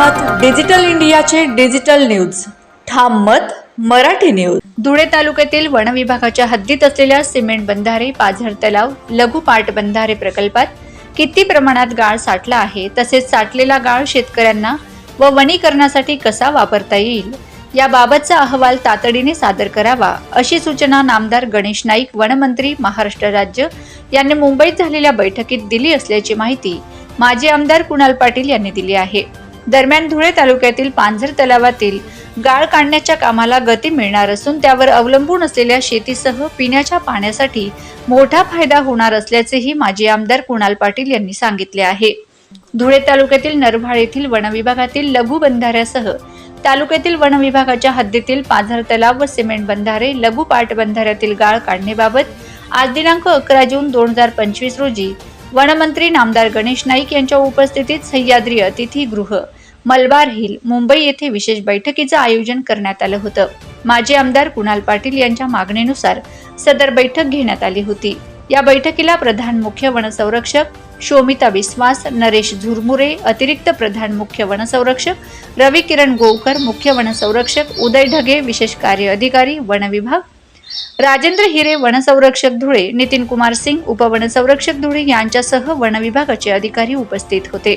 Digital इंडियाचे digital news. ठाम मत मराठी न्यूज. धुळे तालुक्यातील वन विभागाच्या हद्दीत असलेल्या सिमेंट बंधारे पाझर तलाव लघु पाट बंधारे प्रकल्पात किती प्रमाणात गाळ साठला आहे तसेच साठलेला गाळ शेतकऱ्यांना व वनीकरणासाठी कसा वापरता येईल याबाबतचा अहवाल तातडीने सादर करावा अशी सूचना नामदार गणेश नाईक वनमंत्री महाराष्ट्र राज्य यांनी मुंबईत झालेल्या बैठकीत दिली असल्याची माहिती माजी आमदार कुणाल पाटील यांनी दिली आहे. दरम्यान धुळे तालुक्यातील पांझर तलावातील गाळ काढण्याच्या कामाला गती मिळणार असून त्यावर अवलंबून असलेल्या शेतीसह पिण्याच्या पाण्यासाठी मोठा फायदा होणार असल्याचेही माजी आमदार कुणाल पाटील यांनी सांगितले आहे. धुळे तालुक्यातील नरभाळ येथील वनविभागातील लघु बंधाऱ्यासह तालुक्यातील वन विभागाच्या हद्दीतील पाझर तलाव व सिमेंट बंधारे लघु पाट बंधाऱ्यातील गाळ काढण्याबाबत आज दिनांक अकरा जून दोन हजार पंचवीस रोजी वनमंत्री नामदार गणेश नाईक यांच्या उपस्थितीत सह्याद्री अतिथीगृह मलबार हिल मुंबई येथे विशेष बैठकीचं आयोजन करण्यात आलं होतं. माजी आमदार कुणाल पाटील यांच्या मागणीनुसार सदर बैठक घेण्यात आली होती. या बैठकीला प्रधान मुख्य वनसंरक्षक शोमिता विश्वास नरेश झुरमुरे अतिरिक्त प्रधान मुख्य वनसंरक्षक रवी किरण गोवकर मुख्य वनसंरक्षक उदय ढगे विशेष कार्य अधिकारी वन विभाग राजेंद्र हिरे वनसंरक्षक धुळे नितीन कुमार सिंग उपवनसंरक्षक धुळे यांच्यासह वन विभागाचे अधिकारी उपस्थित होते.